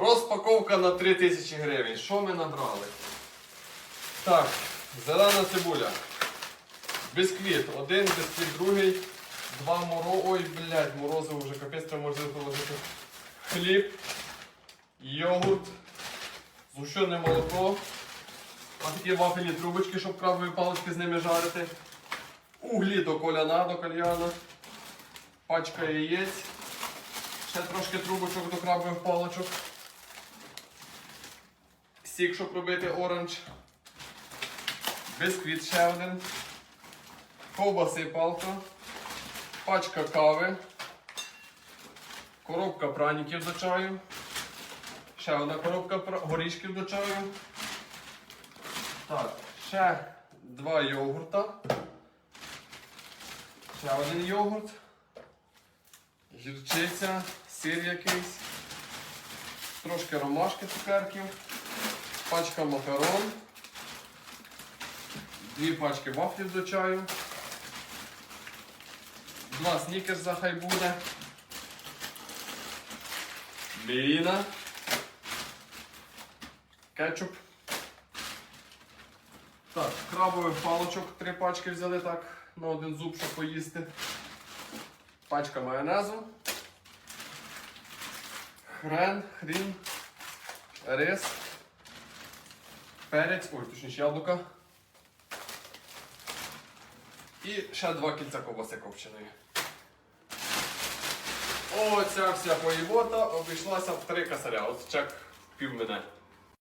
Розпаковка на 3000 гривень. Що ми набрали? Так, зелена цибуля. Бісквіт. Один, бісквіт другий. Два моро. Ой, блядь, морозиво вже капець, треба може положити. Хліб, йогурт, згущене молоко. А такі вафельні трубочки, щоб крабові палички з ними жарити. Углі до коляна, до кальяна. Пачка яєць. Ще трошки трубочок до крабових паличок. Сік, щоб робити оранж. Бисквіт ще один. Ковбаси палка. Пачка кави. Коробка праників до чаю. Ще одна коробка горішків до чаю. Так, ще два йогурта. Ще один йогурт. Гірчиця, сир якийсь. Трошки ромашки цукерків. Пачка макарон. Дві пачки вафлів до чаю. Два снікерса хай буде. Міріна. Кетчуп. Так, крабових палочок три пачки взяли так на один зуб, щоб поїсти. Пачка майонезу. Хрен, хрін, рис, перець, ой, точніше яблука. І ще два кільця ковбаси копченої. Оця вся поїбота обійшлася в три косаря. От чек пів мене.